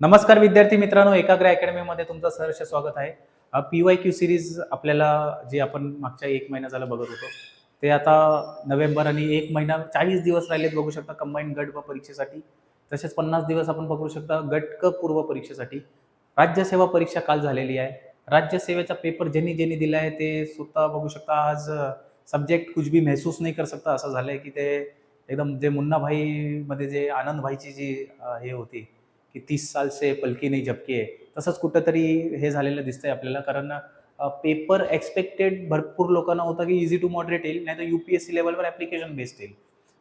नमस्कार विद्यार्थी मित्रांनो एकाग्र अकॅडमीमध्ये तुमचं सहर्ष स्वागत आहे. पी वाय क्यू सिरीज आपल्याला जे आपण मागच्या एक महिना झाला बघत होतो ते आता नोव्हेंबर आणि एक महिना चाळीस दिवस राहिलेत बघू शकता कंबाईन गट व परीक्षेसाठी. तसेच पन्नास दिवस आपण बघू शकता गट क पूर्व परीक्षेसाठी. राज्यसेवा परीक्षा काल झालेली आहे. राज्यसेवेचा पेपर ज्यांनी ज्यांनी दिला आहे ते स्वतः बघू शकता आज सब्जेक्ट कुछ भी महसूस नाही कर सकता असं झालं आहे की ते एकदम जे मुन्ना भाई मध्ये जे आनंद भाईची जी हे होती की तीस साल से पलकी नाही झपकी आहे. तसंच कुठंतरी हे झालेलं दिसतंय आपल्याला कारण पेपर एक्सपेक्टेड भरपूर लोकांना होतं की इझी टू मॉडरेट येईल नाही तर सी लेवलवर ॲप्लिकेशन बेस्ड येईल.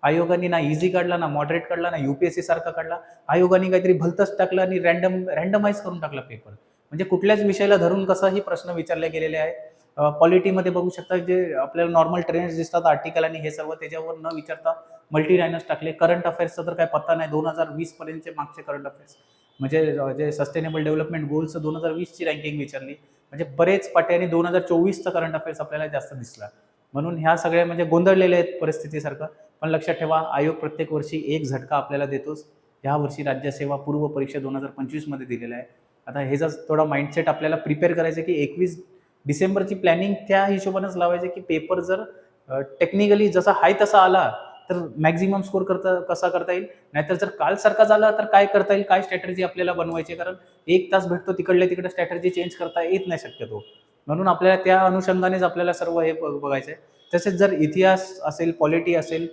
आयोगाने ना इझी काढला ना मॉडरेट काढला ना युपीएससी सारखा काढला आयोगाने काहीतरी भलतंच टाकलं आणि रँडम रँडमाइज करून टाकला पेपर म्हणजे कुठल्याच विषयाला धरून कसाही प्रश्न विचारले गेलेले आहे पॉलिटीमध्ये बघू शकता जे आपल्याला नॉर्मल ट्रेंड्स दिसतात आर्टिकल आणि हे सर्व त्याच्यावर न विचारता मल्टीलायनर्स टाकले. करंट अफेअर्सचा तर काय पत्ता नाही. दोन हजार वीस पर्यंतचे मागचे करंट अफेअर्स म्हणजे जे सस्टेनेबल डेव्हलपमेंट गोल्सचं दोन हजार वीसची रँकिंग विचारली. म्हणजे बरेच पाटे आणि दोन हजार चोवीसचा करंट अफेअर्स आपल्याला जास्त दिसला. म्हणून ह्या सगळ्या म्हणजे गोंधळलेल्या आहेत परिस्थितीसारखं. पण लक्षात ठेवा आयोग प्रत्येक वर्षी एक झटका आपल्याला देतोच. ह्या वर्षी राज्यसेवा पूर्व परीक्षा दोन हजार पंचवीसमध्ये दिलेला आहे आता हे जर थोडा माइंडसेट आपल्याला प्रिपेअर करायचं की एकवीस डिसेंबरची प्लॅनिंग त्या हिशोबानेच लावायचं की पेपर जर टेक्निकली जसा हाय तसा आला तर मॅक्झिमम स्कोर करता कसा करता येईल? नाहीतर जर काल सारखा झाला तर काय करता येईल? काय स्ट्रॅटर्जी आपल्याला बनवायची? कारण एक तास भेटतो तिकडल्या तिकडे स्ट्रॅटर्जी चेंज करता येत नाही शक्यतो. म्हणून आपल्याला त्या अनुषंगानेच आपल्याला सर्व हे बघ- बघायचं आहे तसेच जर इतिहास असेल पॉलिटी असेल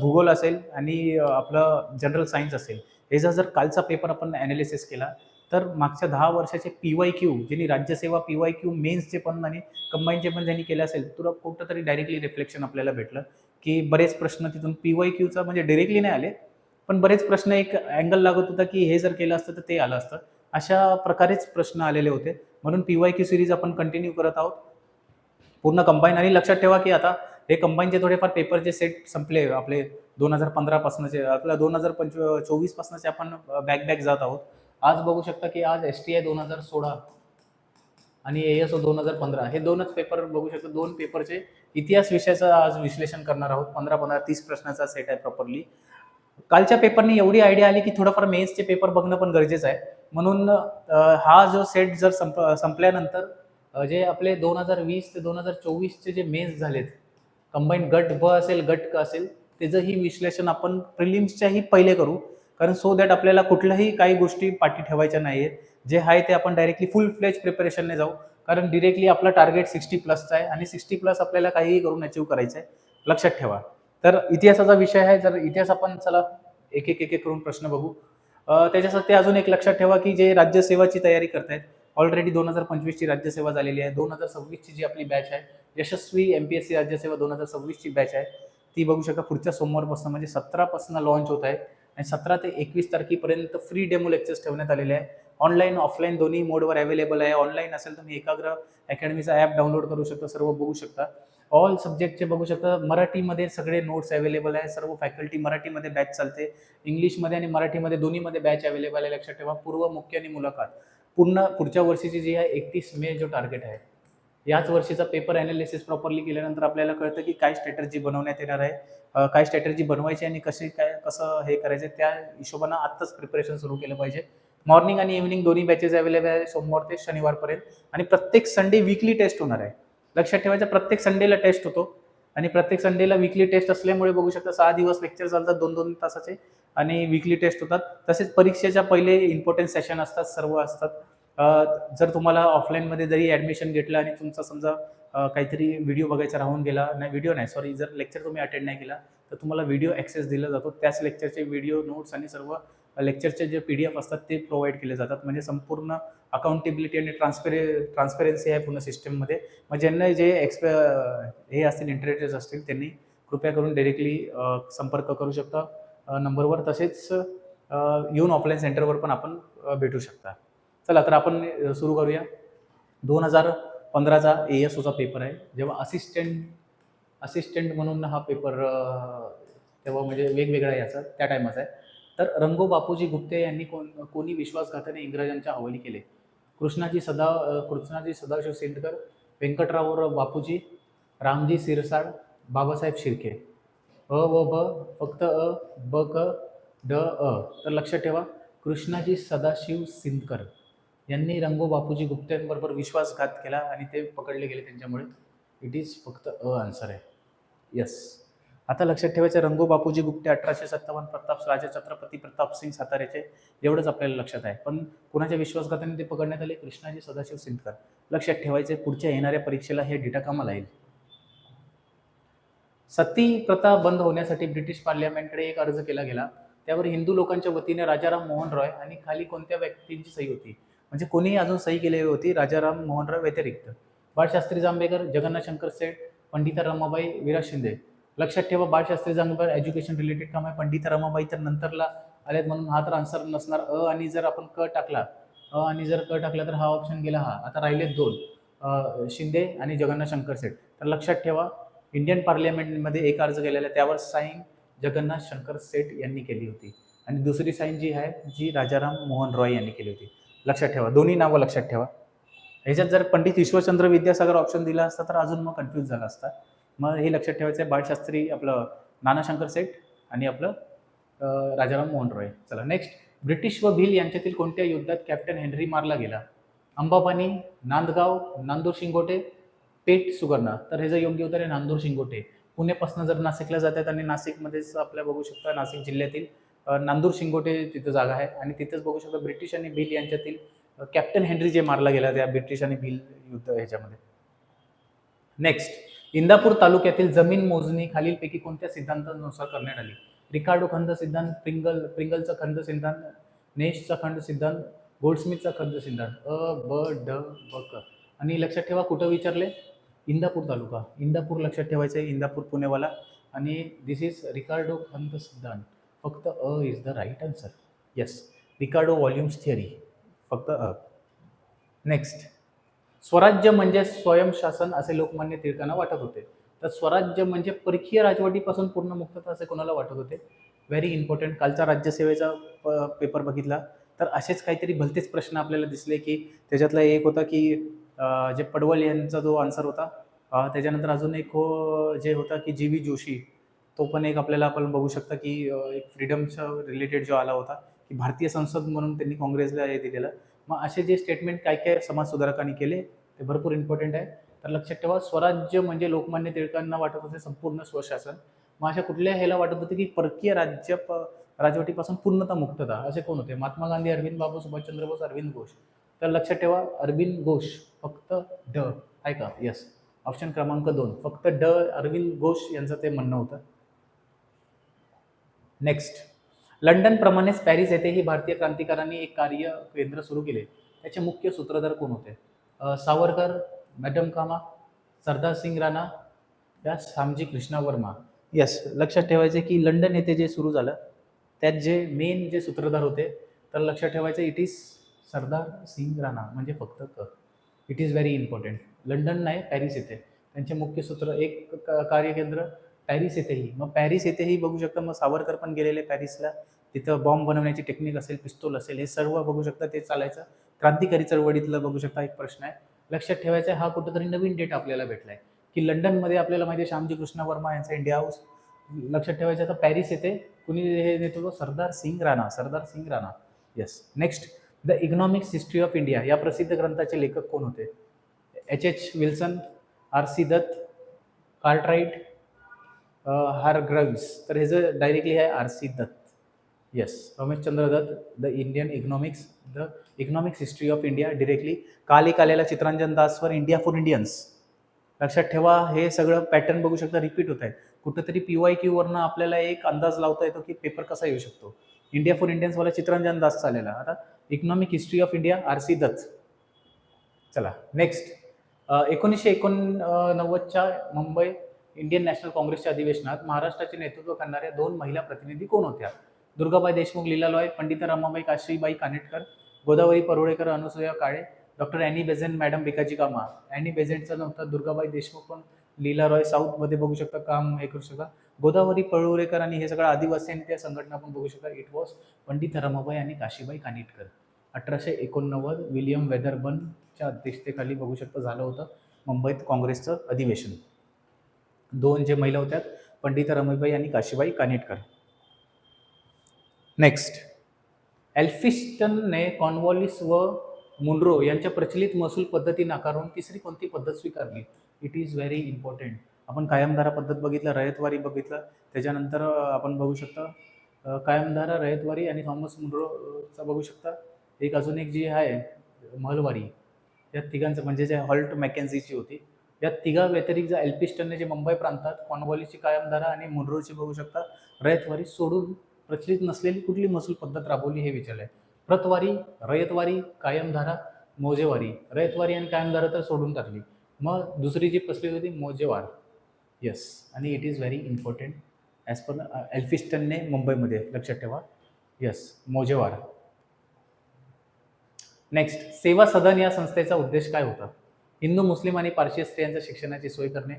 भूगोल असेल आणि आपलं जनरल सायन्स असेल याचा जर कालचा पेपर आपण ॲनालिसिस केला तर मागच्या दहा वर्षाचे पी वाय क्यू ज्यांनी राज्यसेवा पी वाय क्यू मेन्सचे पण आणि कंबाईनचे पण ज्यांनी केले असेल तुला कुठंतरी डायरेक्टली रिफ्लेक्शन आपल्याला भेटलं की बरेच प्रश्न तिथून पी वाय क्यूचा म्हणजे डिरेक्टली नाही आले पण बरेच प्रश्न एक अँगल लागत होता की हे जर केलं असतं तर ते आलं असतं. अशा प्रकारेच प्रश्न आलेले होते. म्हणून पी वाय क्यू सिरीज आपण कंटिन्यू करत आहोत. पूर्ण कंबाईन आणि लक्षात ठेवा की आता हे कंबाईनचे थोडेफार पेपरचे सेट संपले आपले दोन हजार पंधरापासूनचे आपल्या दोन हजार पंचव चोवीसपासूनचे आपण बॅक बॅक जात आहोत आज बघू शकता की आज एस टी आय दोन हजार सोळा आणि ए एस ओ दोन हजार पंधरा. हे दोनच पेपर बघू शकतो. दोन पेपरचे इतिहास विषयाचं आज विश्लेषण करणार आहोत. पंधरा पंधरा तीस प्रश्नाचा सेट आहे प्रॉपरली कालच्या पेपरने एवढी आयडिया आली की थोडंफार मेन्सचे पेपर बघणं पण गरजेचं आहे. म्हणून हा जो सेट जर संप संपल्यानंतर जे आपले दोन हजार वीस ते दोन हजार चोवीसचे जे मेन्स झालेत कंबाईन गट ब असेल गट क असेल त्याचंही विश्लेषण आपण प्रिलिम्सच्याही पहिले करू. कारण सो दॅट आपल्याला कुठल्याही काही गोष्टी पाठी ठेवायच्या नाही आहेत जे आहे ते आपण डायरेक्टली फुल फ्लेज प्रिपरेशनने जाऊ. कारण डिरेक्टली आपला टार्गेट सिक्स्टी प्लसचा आहे आणि सिक्स्टी प्लस आपल्याला काहीही करून अचीव करायचं आहे लक्षात ठेवा. तर इतिहासाचा विषय आहे जर इतिहास आपण चला एक एक एक एक करून प्रश्न बघू. त्याच्यासाठी अजून एक लक्षात ठेवा की जे राज्यसेवाची तयारी करतायत ऑलरेडी दोन हजार पंचवीसची राज्यसेवा झालेली आहे. दोन हजार सव्वीसची जी आपली बॅच आहे यशस्वी एम पी एस सी राज्यसेवा दोन हजार सव्वीसची बॅच आहे. ती बघू शकता पुढच्या सोमवारपासून म्हणजे सतरापासून लॉन्च होत आहे. आणि सतरा ते एकवीस तारखेपर्यंत फ्री डेमो लेक्चर्स ठेवण्यात आलेले आहे. ऑनलाईन ऑफलाईन दोन्ही मोडवर अवेलेबल आहे. ऑनलाईन असेल तुम्ही एकाग्र अकॅडमीचा ॲप डाउनलोड करू शकता सर्व बघू शकता. ऑल सब्जेक्टचे बघू शकता. मराठीमध्ये सगळे नोट्स अवेलेबल आहे. सर्व फॅकल्टी मराठीमध्ये बॅच चालते. इंग्लिशमध्ये आणि मराठीमध्ये दोन्हीमध्ये बॅच अवेलेबल आहे. लक्षात ठेवा. पूर्व मुख्य आणि मुलाखत. पूर्ण पुढच्या वर्षीची जी आहे एकतीस मे जो टार्गेट आहे. याच वर्षीचा पेपर अनालिसिस प्रॉपरली केल्यानंतर आपल्याला कळतं की काय स्ट्रॅटर्जी बनवण्यात येणार आहे काय स्ट्रॅटर्जी बनवायची आणि कशी काय कसं हे करायचं त्या हिशोबानं आत्ताच प्रिपरेशन सुरू केलं पाहिजे. मॉर्निंग आणि इव्हनिंग दोन्ही बॅचेस अवेलेबल आहे सोमवार ते शनिवारपर्यंत. आणि प्रत्येक संडे वीकली टेस्ट होणार आहे. लक्षात ठेवायचं प्रत्येक संडेला टेस्ट होतो. आणि प्रत्येक संडेला विकली टेस्ट असल्यामुळे बघू शकता सहा दिवस लेक्चर चालतात दोन दोन तासाचे. आणि विकली टेस्ट होतात. तसेच परीक्षेच्या पहिले इम्पॉर्टंट सेशन असतात सर्व असतात. जर तुम्हाला ऑफलाईनमध्ये जरी ॲडमिशन घेतलं आणि तुमचा समजा काहीतरी व्हिडिओ बघायचा राहून गेला नाही व्हिडिओ नाही सॉरी जर लेक्चर तुम्ही अटेंड नाही केला तर तुम्हाला व्हिडिओ ॲक्सेस दिला जातो. त्याच लेक्चरचे व्हिडिओ नोट्स आणि सर्व लेक्चरचे जे पी डी एफ असतात ते प्रोव्हाइड केले जातात. म्हणजे संपूर्ण अकाउंटेबिलिटी आणि ट्रान्सपेरे ट्रान्सपेरन्सी आहे पूर्ण सिस्टममध्ये मग ज्यांना जे एक्सपे हे असतील इंटरेस्टेड असतील त्यांनी कृपया करून डायरेक्टली संपर्क करू शकता. नंबरवर तसेच येऊन ऑफलाईन सेंटरवर पण आपण भेटू शकता. चला तर आपण सुरू करूया. दोन हजार पंधराचा ए एस ओचा पेपर आहे. जेव्हा असिस्टंट असिस्टंट म्हणून हा पेपर तेव्हा म्हणजे वेगवेगळा याचा त्या टायमाचा आहे. तर रंगो बापूजी गुप्ते यांनी कोण कोणी विश्वासघाताने इंग्रजांच्या हवाली केले? कृष्णाजी सदा कृष्णाजी सदाशिव सेंडकर व्यंकटराव बापूजी रामजी सिरसाड बाबासाहेब शिर्के. अ व ब फक्त अ ब क ड अ. तर लक्षात ठेवा कृष्णाजी सदाशिव सिंदकर यांनी रंगो बापूजी गुप्त्यांबरोबर विश्वासघात केला आणि ते पकडले गेले त्यांच्यामुळे. इट इज फक्त अ आन्सर आहे. यस आता लक्षात ठेवायचं रंगो बापूजी गुप्ते अठराशे सत्तावन्न प्रताप राजा छत्रपती प्रताप सिंग साताऱ्याचे एवढंच आपल्याला लक्षात आहे. पण कुणाच्या विश्वासघाताने ते पकडण्यात आले? कृष्णाजी सदाशिव सिंदकर लक्षात ठेवायचे पुढच्या येणाऱ्या परीक्षेला हे डेटा कामाला येईल. सती प्रथा बंद होण्यासाठी ब्रिटिश पार्लियामेंटकडे एक अर्ज केला गेला. त्यावर हिंदू लोकांच्या वतीने राजाराम मोहन रॉय आणि खाली कोणत्या व्यक्तींची सही होती? म्हणजे कोणीही अजून सही केलेली होती राजाराम मोहन रॉय व्यतिरिक्त. बाळशास्त्री जांभेकर जगन्नाथ शंकर सेठ पंडिता रमाबाई विराज शिंदे. लक्षात ठेवा बाळशास्त्री जांभेकर एज्युकेशन रिलेटेड काम आहे. पंडिता रमाबाई तर नंतरला आल्यात म्हणून हा तर आन्सर नसणार. अ आणि जर आपण क टाकला अ आणि जर क टाकला तर हा ऑप्शन गेला हा. आता राहिलेत दोन. शिंदे आणि जगन्नाथ शंकर सेठ. तर लक्षात ठेवा इंडियन पार्लियामेंटमध्ये एक अर्ज केलेला आहे. त्यावर साईन जगन्नाथ शंकर सेठ यांनी केली होती. आणि दुसरी साईन जी आहे जी राजाराम मोहन रॉय यांनी केली होती. लक्षात ठेवा. दोन्ही नावं लक्षात ठेवा. ह्याच्यात जर पंडित ईश्वरचंद्र विद्यासागर ऑप्शन दिला असता तर अजून मग कन्फ्यूज झाला असता. मग हे लक्षात ठेवायचं आहे बाळशास्त्री आपलं नानाशंकर सेठ आणि आपलं राजाराम मोहन रॉय. चला नेक्स्ट ब्रिटिश व भिल यांच्यातील कोणत्या युद्धात कॅप्टन हेनरी मारला गेला? अंबापानी नांदगाव नांदूर शिंगोटे पेठ सुगर्णा. तर हे जर योग्य उत्तर आहे नांदूर शिंगोटे. पुण्यापासून जर नाशिकला जातात आणि नाशिकमध्येच आपल्या बघू शकता नाशिक जिल्ह्यातील नांदूर शिंगोटे तिथं जागा आहे. आणि तिथेच बघू शकता ब्रिटिश आणि भिल यांच्यातील कॅप्टन हेनरी जे मारला गेला त्या ब्रिटिश आणि भिल युद्ध ह्याच्यामध्ये. नेक्स्ट इंदापूर तालुक्यातील जमीन मोजणी खालीलपैकी कोणत्या सिद्धांतानुसार करण्यात आली? रिकार्डो खंड सिद्धांत प्रिंगल प्रिंगलचा खंड सिद्धांत नेशचा खंड सिद्धांत गोल्डस्मिथचा खंड सिद्धांत. अ ब ड ब क. आणि लक्षात ठेवा कुठं विचारले? इंदापूर तालुका. इंदापूर लक्षात ठेवायचं आहे इंदापूर पुणेवाला. आणि दिस इज रिकार्डो खंत सिद्धांत. फक्त अ is the right answer yes Ricardo volumes theory फक्त अ. नेक्स्ट स्वराज्य म्हणजे स्वयंशासन असे लोकमान्य टिळकांना वाटत होते. तर स्वराज्य म्हणजे परकीय राजवटीपासून पूर्ण मुक्तता असे कोणाला वाटत होते? व्हेरी इम्पॉर्टंट कालचा राज्यसेवेचा प- पेपर बघितला. तर असेच काहीतरी भलतेच प्रश्न आपल्याला दिसले की त्याच्यातला एक होता की जे पडवल यांचा जो आन्सर होता त्याच्यानंतर अजून एक हो जे होता की जी व्ही जोशी. तो पण एक आपल्याला आपण बघू शकता की एक फ्रीडमच्या रिलेटेड जो आला होता की भारतीय संसद म्हणून त्यांनी काँग्रेसला हे दिलेलं. मग असे जे स्टेटमेंट काय काय समाजसुधारकांनी केले ते भरपूर इम्पॉर्टंट आहे. तर लक्षात ठेवा स्वराज्य म्हणजे लोकमान्य टिळकांना वाटत होते संपूर्ण स्वशासन. मग अशा कुठल्या ह्याला वाटत होते की परकीय राज्य प- राजवटीपासून पूर्णतः मुक्तता असे कोण होते? महात्मा गांधी अरविंद बाबू सुभाषचंद्र बोस अरविंद घोष. तर लक्षात ठेवा अरविंद घोष फक्त ड आहे का यस ऑप्शन क्रमांक दोन फक्त ड अरविंद घोष यांचं ते म्हणणं होतं. नेक्स्ट लंडनप्रमाणेच पॅरिस येथेही भारतीय क्रांतिकारांनी एक कार्य केंद्र सुरू केले. त्याचे मुख्य सूत्रधार कोण होते? सावरकर मॅडम कामा सरदार सिंग राणा या श्यामजी कृष्णा वर्मा. यस लक्षात ठेवायचे की लंडन येथे जे सुरू झालं त्यात जे मेन जे सूत्रधार होते तर लक्षात ठेवायचं इट इज सरदार सिंग राणा म्हणजे फक्त क. It is very important London नाही पॅरिस येथे. त्यांचे मुख्य सूत्र एक कार्यकेंद्र पॅरिस येथेही. मग पॅरिस येथेही बघू शकता मग सावरकर पण गेलेले पॅरिसला. तिथं बॉम्ब बनवण्याची टेक्निक असेल पिस्तूल असेल हे सर्व बघू शकता ते चालायचं. क्रांतिकारी चळवळीतलं बघू शकता एक प्रश्न आहे. लक्षात ठेवायचा हा कुठंतरी नवीन डेट आपल्याला भेटला आहे की लंडनमध्ये आपल्याला माहिती आहे श्यामजी कृष्ण वर्मा यांचा इंडिया हाऊस लक्षात ठेवायचं तर पॅरिस येथे कुणी हे नेतो Sardar Singh Rana Sardar Singh Rana. Yes next the economics history of India या प्रसिद्ध ग्रंथाचे लेखक कोण होते? H H Wilson R C Dutt Cartwright Hargreaves तर हे डायरेक्टली आहे R C Dutt. Yes Rameshchandra Dutt the Indian economics the economics history of India directly काल एक आलेला चित्रांजन दासवर इंडिया फॉर इंडियन्स लक्षात ठेवा हे सगळं पॅटर्न बघू शकता रिपीट होत आहे कुठंतरी पी वाय क्यूवरनं आपल्याला एक अंदाज लावता येतो की पेपर कसा येऊ शकतो. इंडिया फॉर इंडियन्सवाला चित्रांजन दास चालेला आता economic history of India R C Dutt. चला नेक्स्ट एकोणीसशे एकोणनव्वदच्या मुंबई इंडियन नॅशनल काँग्रेसच्या अधिवेशनात महाराष्ट्राचे नेतृत्व करणाऱ्या दोन महिला प्रतिनिधी कोण होत्या? Durgabai Deshmukh Leela Roy Pandita Ramabai Kashibai Kanitkar Godavari Parulekar Anusuya Kale doctor Annie Besant madam Bhikaji Cama. Annie बेझेंटचं नव्हतं दुर्गाबाई देशमुख पण लीला रॉय साऊथमध्ये बघू शकता काम हे करू शकता. गोदावरी परुळेकर आणि हे सगळं आदिवासींनी त्या संघटना पण बघू शकता. इट वॉज पंडित रमाबाई आणि काशीबाई कानिटकर. अठराशे एकोणनव्वद विलियम वेदरबनच्या अध्यक्षतेखाली बघू शकता झालं होतं मुंबईत काँग्रेसचं अधिवेशन. दोन जे महिला होत्या पंडित रमेशबाई आणि काशीबाई कानेटकर. नेक्स्ट एल्फिस्टनने कॉनवॉलिस व मुनरो यांच्या प्रचलित महसूल पद्धती नाकारून तिसरी कोणती पद्धत स्वीकारली? इट इज व्हेरी इम्पॉर्टंट आपण कायमधारा पद्धत बघितलं रयतवारी बघितलं त्याच्यानंतर आपण बघू शकता कायमधारा रयतवारी आणि थॉमस मुनरोचा बघू शकता. एक अजून एक जी आहे महलवारी. या तिघांचं म्हणजे जे हॉल्ट मॅकेन्झीची होती या तिघा व्यतिरिक्त एल्पिस्टनने जे मुंबई प्रांतात कॉर्नवॉलिसची कायमधारा आणि मुनरोची बघू शकता रयतवारी सोडून प्रचलित नसलेली कुठली महसूल पद्धत राबवली हे विचारलंय. प्रतवारी रयतवारी कायमधारा मोजेवारी. रयतवारी आणि कायमधारा तर सोडून टाकली. मग दुसरी जी पसली होती मोजेवार. येस आणि it is very important as per एल्फिस्टनने मुंबईमध्ये. लक्षात ठेवा. येस मोजेवार. नेक्स्ट सेवा सदन या संस्थेचा उद्देश काय होता? हिंदू मुस्लिम आणि पारशी स्त्रियांच्या शिक्षणाची सोय करणे.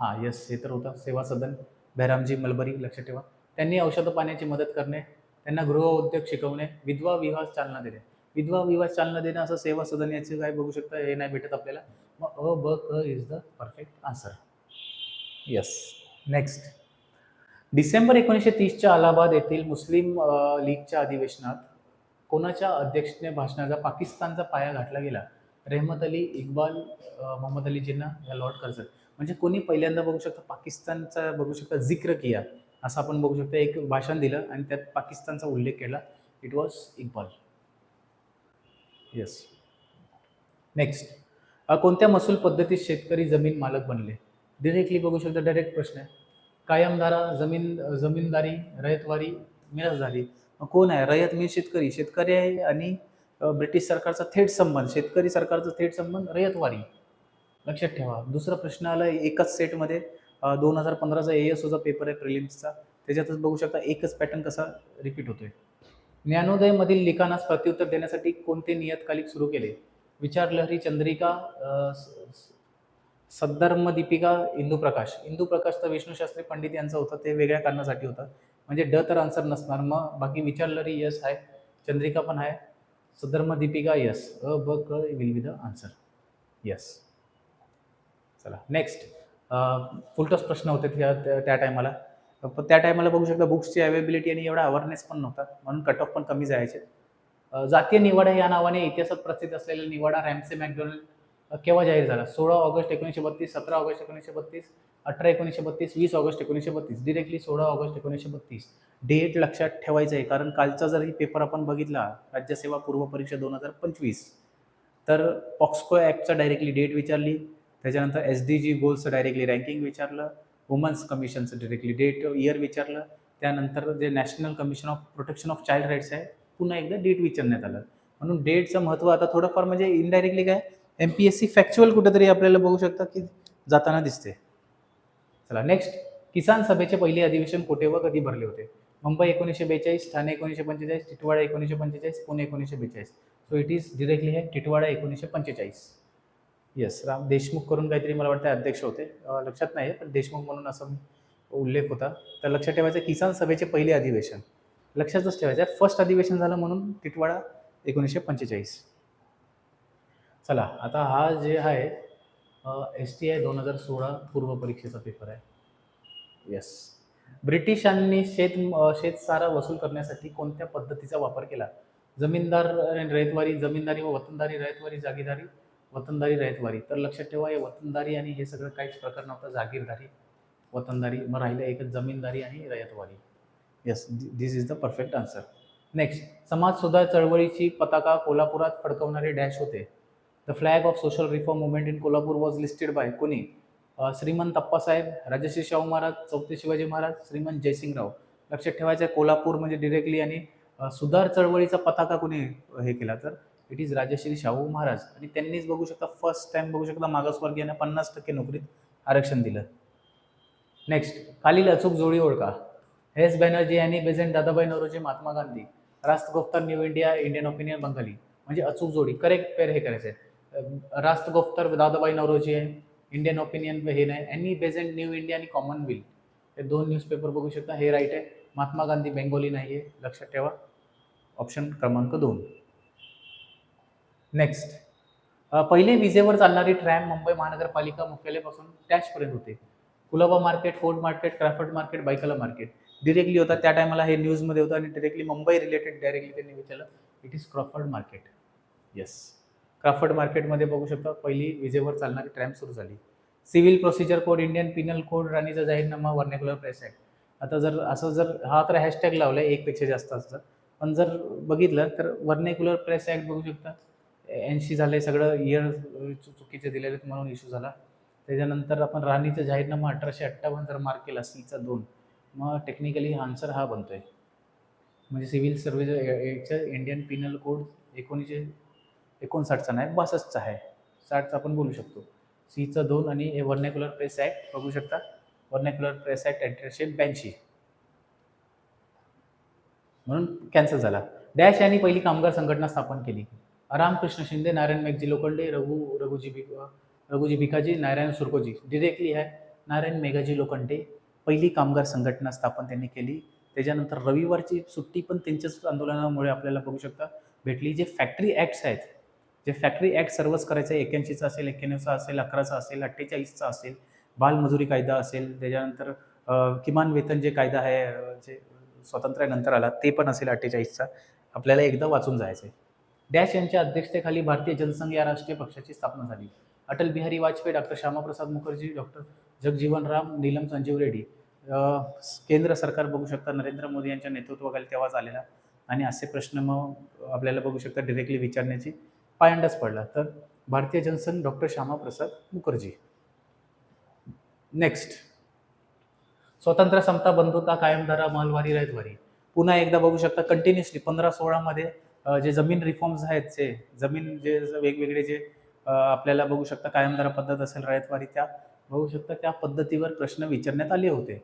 हां यस हे तर होतं. सेवा सदन भैरामजी मलबरी लक्ष ठेवा. त्यांनी औषधं पाण्याची मदत करणे. त्यांना गृह उद्योग शिकवणे. विधवा विवाह चालना देणे. विधवा विवाह चालना देणं असं सेवा सदन याचं काय बघू शकता? हे नाही भेटत आपल्याला. मग अ ब क is the perfect answer yes next December एकोणीसशे तीसच्या अलाहाबाद येथील मुस्लिम लीगच्या अधिवेशनात कोणाच्या अध्यक्षने भाषणाचा पाकिस्तानचा पाया घातला गेला? रेहमत अली इक्बाल मोहम्मद अली जिन्ना या लॉर्ड कर्झन म्हणजे कोणी पहिल्यांदा बघू शकता पाकिस्तानचा बघू शकता जिक्र किया असं आपण बघू शकता. एक भाषण दिलं आणि त्यात पाकिस्तानचा उल्लेख केला. It was Iqbal. Yes next कोणत्या महसूल पद्धतीत शेतकरी जमीन मालक बनले? डिरेक्टली बघू शकता. डायरेक्ट प्रश्न आहे. कायमधारा जमीन जमीनदारी रयतवारी मिरासदारी मग कोण आहे? रयत मी शेतकरी. शेतकरी आहे आणि ब्रिटिश सरकारचा थेट संबंध शेतकरी सरकारचा थेट संबंध रयतवारी लक्षात ठेवा. दुसरा प्रश्न आला एकाच सेटमध्ये दोन हजार पंधराचा ए एस ओचा पेपर आहे प्रिलिम्सचा. त्याच्यातच बघू शकता एकच पॅटर्न कसा रिपीट होतोय. ज्ञानोदयमधील लिखाणास प्रत्युत्तर देण्यासाठी कोणते नियतकालिक सुरू केले? विचारलहरी चंद्रिका सद्धर्म दीपिका इंदू प्रकाश इंदू प्रकाश तर विष्णूशास्त्री पंडित यांचं होतं ते वेगळ्या कारणासाठी होतं. म्हणजे ड तर आन्सर नसणार. मग बाकी विचारलहरी यस आहे चंद्रिका पण आहे सद्धर्म दीपिका यस. अ ब क will be the answer. Yes. चला नेक्स्ट फुलटॉस प्रश्न होते त्या त्या- टायमाला त्या टायमाला बघू शकता बुक्सची अवेबिलिटी आणि एवढा अवेअरनेस पण नव्हता. म्हणून कट ऑफ पण कमी जायचे. जातीय निवाडा या नावाने इतिहासात प्रसिद्ध असलेला निवाडा रॅमसे मॅकडोनल्ड केव्हा जाहीर झाला? सोळा ऑगस्ट एकोणीसशे बत्तीस सतरा ऑगस्ट एकोणीसशे बत्तीस अठरा एकोणीसशे बत्तीस वीस ऑगस्ट एकोणीसशे बत्तीस. डिरेक्टली सोळा ऑगस्ट एकोणीसशे बत्तीस. डेट लक्षात ठेवायचं आहे कारण कालचा जर ही पेपर आपण बघितला राज्यसेवा पूर्व परीक्षा दोन हजार पंचवीस तर पॉक्सको ॲक्टचा डायरेक्टली डेट विचारली त्याच्यानंतर एस डी जी गोल्सचं डायरेक्टली रँकिंग विचारलं वुमन्स कमिशनचं डिरेक्टली डेट इयर विचारलं त्यानंतर जे national commission of protection of child rights आहे पुन्हा एकदा डेट विचारण्यात आलं. म्हणून डेटचं महत्त्व आता थोडंफार म्हणजे इनडायरेक्टली काय M P S C factual कुठेतरी आपल्याला बघू शकता की जाताना दिसते. चला नेक्स्ट किसान सभेचे पहिले अधिवेशन कुठे व कधी भरले होते? मुंबई एकोणीसशे बेचाळीस ठाणे एकोणीसशे पंचेचाळीस टिटवाडा एकोणीसशे पंचेचाळीस पुणे एकोणीसशे बेचाळीस. सो इट इज डिरेक्टली हे टिटवाडा एकोणीसशे पंचेचाळीस. येस राम देशमुख करून काहीतरी मला वाटतं अध्यक्ष होते. लक्षात नाही पण देशमुख म्हणून असं उल्लेख होता. तर लक्षात ठेवायचं किसान सभेचे पहिले अधिवेशन. लक्षातच ठेवायचं फर्स्ट अधिवेशन झालं म्हणून टिटवाडा एकोणीसशे पंचेचाळीस. चला आता हा जे आहे एस टी आय दोन हजार सोळा पूर्व परीक्षेचा पेपर आहे. येस ब्रिटिशांनी शेत शेतसारा वसूल करण्यासाठी कोणत्या पद्धतीचा वापर केला? जमीनदार रयतवारी जमीनदारी व वतनदारी रयतवारी जागीरदारी वतनदारी रयतवारी तर लक्षात ठेवा हे वतनदारी आणि हे सगळं काहीच प्रकार नव्हता जागीरदारी वतनदारी. मग राहिलं एकच जमीनदारी आणि ryotwari yes this is the perfect answer next समाज सुधार चळवळीची पताका कोल्हापुरात फडकवणारे डॅश होते. The flag of social reform movement in Kolhapur was listed by कोणी श्रीमंत अप्पासाहेब राजश्री शाहू महाराज चौथे शिवाजी महाराज श्रीमंत जयसिंगराव लक्षात ठेवायचं आहे कोल्हापूर म्हणजे डिरेक्टली आणि uh, सुधार चळवळीचा पताका कोणी uh, हे केला तर? इट इज राजश्री शाहू महाराज आणि त्यांनीच बघू शकता फर्स्ट टाइम बघू शकता मागासवर्गीयांना पन्नास टक्के नोकरीत आरक्षण दिलं. नेक्स्ट खालील अचूक जोडी ओळखा. एस बॅनर्जी आणि बेझेंट Dadabhai Naoroji Mahatma Gandhi Rast new India Indian opinion Bengali. म्हणजे अचूक जोडी करेक्ट पेर हे करायचं राष्ट्र गोफ्तर दादाबाई नवरोजी आहे इंडियन ओपिनियन हे नाही. एनी बेझेंट न्यू इंडिया आणि कॉमनवेल्थ हे दोन न्यूजपेपर बघू शकता. हे राईट आहे. महात्मा गांधी बेंगोली नाही आहे लक्षात ठेवा. ऑप्शन क्रमांक दोन. नेक्स्ट पहिले विजेवर चालणारी ट्रॅम मुंबई महानगरपालिका मुख्यालयापासून टॅचपर्यंत होते. Colaba market fort market Crawford market Byculla market directly होता. त्या टायमाला हे न्यूजमध्ये होतं आणि डिरेक्टली मुंबई रिलेटेड डायरेक्टली त्यांनी विचारलं. It is Crawford market yes Crawford मार्केटमध्ये बघू शकता पहिली विजेवर चालणारी ट्रॅम सुरू झाली. Civil procedure code Indian penal code राणीचा जाहीरनामा वर्नेक्युलर प्रेस ॲक्ट आता जर असं जर हा तर हॅशटॅग लावला आहे एकपेक्षा जास्त असतं. पण जर बघितलं तर वर्नेक्युलर प्रेस ॲक्ट बघू शकता. ऐंशी झाले सगळं इयर चुकीचे दिलेले आहेत म्हणून इश्यू झाला. त्याच्यानंतर आपण राणीचा जाहीरनामा अठराशे अठ्ठावन्न जर मार्क केला सीचा दोन मग टेक्निकली आन्सर हा बनतो आहे म्हणजे सिव्हिल सर्व्हिस याचं इंडियन पिनल कोड एकोणीसशे एकोणसाठचा नाही बासष्टचा आहे. साठचा आपण बोलू शकतो. सीचं दोन आणि हे वर्नॅक्युलर प्रेस ॲक्ट बघू शकता. वर्नॅक्युलर प्रेस ॲक्ट अठराशे ब्याऐंशी. म्हणून कॅन्सल झाला. डॅश यांनी पहिली कामगार संघटना स्थापन केली. रामकृष्ण शिंदे नारायण मेघजी लोखंडे रघु रघुजी भिक रघुजी भिकाजी नारायण सुरकोजी. डिरेक्टली आहे. नारायण मेघाजी लोखंडे पहिली कामगार संघटना स्थापन त्यांनी केली. त्याच्यानंतर रविवारची सुट्टी पण त्यांच्याच आंदोलनामुळे आपल्याला बघू शकता. भेटली. जे फॅक्टरी ॲक्ट्स आहेत जे फॅक्टरी ॲक्ट सर्वच करायचं आहे एक्क्याऐंशीचा असेल एक्क्याण्णवचा असेल अकराचा असेल अठ्ठेचाळीसचा असेल बालमजुरी कायदा असेल त्याच्यानंतर किमान वेतन जे कायदा आहे जे स्वातंत्र्यानंतर आला ते पण असेल अठ्ठेचाळीसचा. आपल्याला एकदा वाचून जायचं आहे डॅश यांच्या अध्यक्षतेखाली भारतीय जनसंघ या राष्ट्रीय पक्षाची स्थापना झाली. अटल बिहारी वाजपेयी डॉक्टर श्यामाप्रसाद मुखर्जी डॉक्टर जगजीवन राम नीलम संजीव रेड्डी केंद्र सरकार बघू शकता नरेंद्र मोदी यांच्या नेतृत्वाखाली तेव्हाच आलेला. आणि असे प्रश्न मग आपल्याला बघू शकता डिरेक्टली विचारण्याची. पायंडाच पडला. तर भारतीय जनसंघ डॉक्टर श्यामाप्रसाद मुखर्जी. नेक्स्ट स्वतंत्र समता बंधुता कायमधारा मालवारी रायतवारी पुन्हा एकदा बघू शकता कंटिन्युअसली पंधरा सोळामध्ये जे जमीन रिफॉर्म्स आहेत जे जमीन जे वेगवेगळे जे आपल्याला बघू शकता कायमधारा पद्धत असेल रायतवारी त्या बघू शकता त्या पद्धतीवर प्रश्न विचारण्यात आले होते.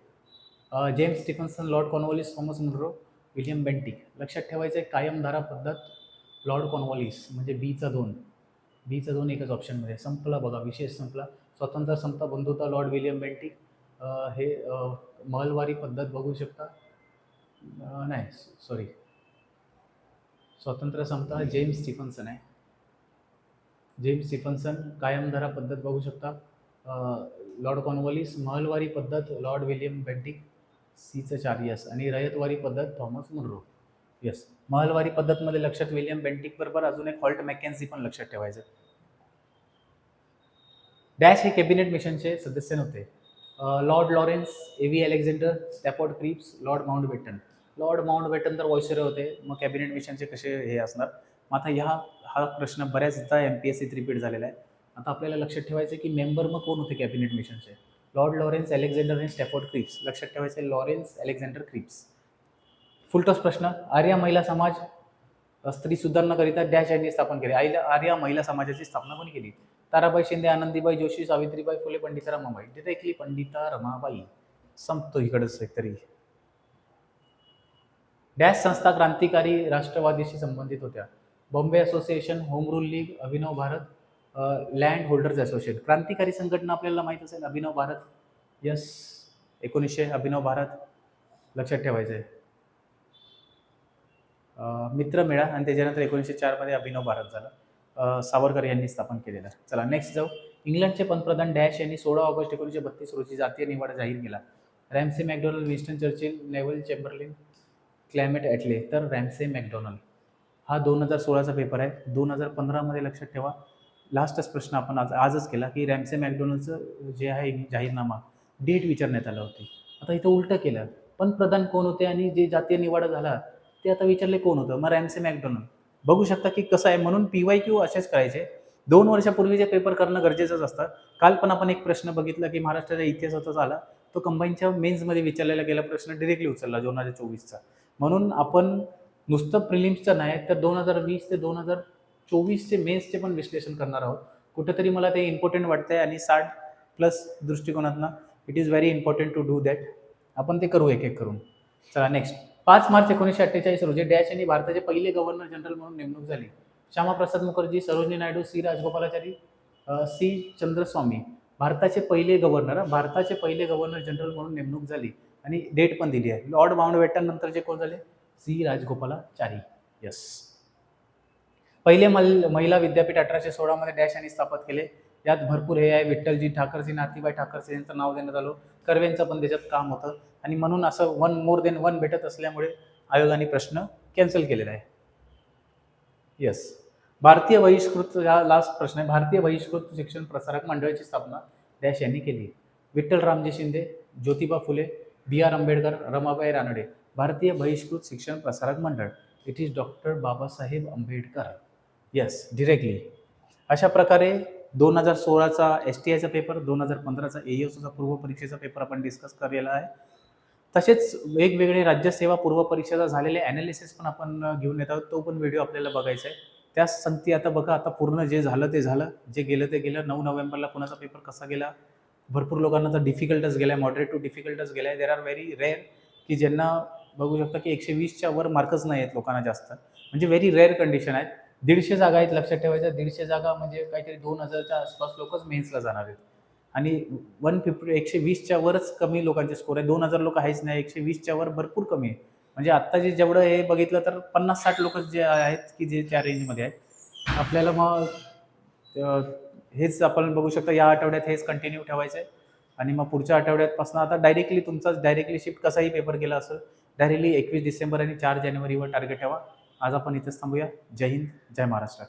James Stephenson lord Cornwallis Thomas Munro William Bentinck लक्षात ठेवायचं आहे कायमधारा पद्धत लॉर्ड कॉर्नवॉलिस म्हणजे बीचा दोन. बीचा दोन एकच ऑप्शनमध्ये संपला बघा विशेष संपला. स्वतंत्र समता बंधुता लॉर्ड विलियम बेंटिक हे महलवारी पद्धत बघू शकता. नाही सॉरी स्वतंत्र समता जेम्स स्टीफन्सन आहे. जेम्स स्टिफन्सन कायमधारा पद्धत बघू शकता. लॉर्ड कॉनवॉलिस महलवारी पद्धत लॉर्ड विलियम बेंटिक सीचं चारियस आणि रयतवारी पद्धत थॉमस मुनरो. यस महलवारी पद्धतमध्ये लक्षात विलियम बेंटिक बरोबर अजून एक हॉल्ट मॅकेन्सी पण लक्षात ठेवायचं. डॅश हे कॅबिनेट मिशनचे सदस्य नव्हते. Lord Lawrence A V Alexander Stafford Cripps lord Mountbatten lord Mountbatten तर वॉइसरे होते मग कॅबिनेट मिशनचे कसे हे असणार? मग आता ह्या हा प्रश्न बऱ्याचदा एम पी एस सीत रिपीट झालेला आहे. आता आपल्याला लक्षात ठेवायचं की मेंबर मग कोण होते कॅबिनेट मिशनचे? लॉर्ड लॉरेन्स अलेक्झांडर आणि स्टॅफोर्ड क्रिप्स. लक्षात ठेवायचं लॉरेन्स अलेक्झांडर क्रिप्स. फुलटॉस प्रश्न. आर्या महिला समाज स्त्री सुधारणाकरिता डॅश यांनी स्थापन केले. आईला आर्या महिला समाजाची स्थापना कोणी केली? ताराबाई शिंदे आनंदीबाई जोशी सावित्रीबाई फुले पंडिता रमाबाई डिरेक्टली पंडिता रमाबाई. संपतो इकडंच तरी डॅश संस्था क्रांतिकारी राष्ट्रवादीशी संबंधित होत्या. Bombay association home rule league Abhinav Bharat land holders association. क्रांतिकारी संघटना आपल्याला माहीत असेल अभिनव भारत. यस एकोणीसशे अभिनव भारत. लक्षात ठेवायचं आहे मित्र मिळा आणि त्याच्यानंतर एकोणीसशे चारमध्ये अभिनव भारत झाला. सावरकर यांनी स्थापन केलेला. चला नेक्स्ट जाऊ. इंग्लंडचे पंतप्रधान डॅश यांनी सोळा ऑगस्ट एकोणीसशे बत्तीस रोजी जातीय निवाडा जाहीर केला. Ramsay MacDonald Winston Churchill Neville Chamberlain Clement Attlee तर रॅमसे मॅकडोनल्ड हा दोन हजार सोळाचा पेपर आहे. दोन हजार पंधरामध्ये लक्षात ठेवा. लास्टच प्रश्न आपण आज आजच केला की रॅमसे मॅकडोनल्डचं जे आहे जाहीरनामा डेट विचारण्यात आलं होती. आता इथं उलटं केलं. पंतप्रधान कोण होते आणि जे जातीय निवाडा झाला ते आता विचारले कोण होतं? मग रॅमसे मॅकडोनल्ड. बघू शकता की कसं आहे म्हणून पी वाय क्यू असेच करायचे. दोन वर्षापूर्वीचे पेपर करणं गरजेचंच असतं. काल पण आपण एक प्रश्न बघितला की महाराष्ट्राच्या इतिहासाचाच आला. तो कंबाईनच्या मेन्समध्ये विचारलेला गेला प्रश्न डिरेक्टली उचलला दोन हजार चोवीसचा. म्हणून आपण नुसतं प्रिलिम्सचं नाही तर दोन हजार वीस ते दोन हजार चोवीसचे मेन्सचे पण विश्लेषण करणार आहोत. कुठंतरी मला ते इम्पॉर्टंट वाटतं आहे आणि साठ plus दृष्टिकोनातनं it is very important to do that आपण ते करू एक एक करून. चला नेक्स्ट पाच मार्च एकोणीसशे अठ्ठेचाळीस रोजी डॅश यांनी भारताचे पहिले गव्हर्नर जनरल म्हणून नेमणूक झाली. श्यामाप्रसाद मुखर्जी सरोजिनी नायडू सी राजगोपालाचारी सी चंद्रस्वामी भारताचे पहिले गव्हर्नर भारताचे पहिले गव्हर्नर जनरल म्हणून नेमणूक झाली आणि डेट पण दिली आहे. लॉर्ड माउंटबॅटन नंतर जे कोण झाले? सी राजगोपालाचारी. यस पहिले मल महिला विद्यापीठ अठराशे सोळामध्ये डॅश यांनी स्थापित केले. यात भरपूर हे आहे. विठ्ठलजी ठाकरसी नाथीबाई ठाकरसी यांचं नाव देण्यात आलं. कर्वेंचं पण त्याच्यात काम होतं. आणि म्हणून असं वन मोर देन वन भेटत असल्यामुळे आयोगाने प्रश्न कॅन्सल केलेला आहे. येस भारतीय बहिष्कृत हा लास्ट प्रश्न आहे. भारतीय बहिष्कृत शिक्षण प्रसारक मंडळाची स्थापना डॅश यांनी केली विठ्ठल रामजी शिंदे ज्योतिबा फुले बी आर आंबेडकर रमाबाई रानडे भारतीय बहिष्कृत शिक्षण प्रसारक मंडळ. It is doctor Babasaheb Ambedkar. Yes directly अशा प्रकारे दोन हजार सोळाचा एस टी आयचा पेपर दोन हजार पंधराचा ए एसचा पूर्व परीक्षेचा पेपर आपण डिस्कस केलेला आहे. तसेच वेगवेगळे राज्यसेवा पूर्व परीक्षेचा झालेले ॲनालिसिस पण आपण घेऊन येत आहोत. तो पण व्हिडिओ आपल्याला बघायचा आहे. त्याच संगती आता बघा आता पूर्ण जे झालं ते झालं. जे गेलं ते गेलं. नऊ नोव्हेंबरला कुणाचा पेपर कसा गेला? भरपूर लोकांना तर डिफिकल्टच गेला आहे मॉडरेट टू डिफिकल्टच गेला आहे देर आर व्हेरी रेअर की ज्यांना बघू शकता की एकशे वीसच्या वर मार्कच नाही आहेत लोकांना जास्त. म्हणजे व्हेरी रेअर कंडिशन आहेत. दीडशे जागा आहेत लक्षात ठेवायचं दीडशे जागा म्हणजे काहीतरी दोन हजारच्या आसपास लोकच मेन्सला जाणार आहेत. आणि वन फिफ्टी एकशे वीसच्या वरच कमी लोकांचे स्कोर आहे. दोन हजार लोक आहेच नाही एकशे वीसच्या वर भरपूर कमी आहे. म्हणजे आत्ता जे जेवढं हे बघितलं तर पन्नास साठ लोक जे आहेत की जे त्या रेंजमध्ये आहेत आपल्याला मग हेच आपण बघू शकता या आठवड्यात हेच कंटिन्यू ठेवायचं आहे आणि मग पुढच्या आठवड्यातपासून आता डायरेक्टली तुमचा डायरेक्टली शिफ्ट कसाही पेपर गेला असेल डायरेक्टली एकवीस डिसेंबर आणि चार जानेवारीवर टार्गेट ठेवा. आज आपण इथेच थांबूया. जय हिंद जय महाराष्ट्र.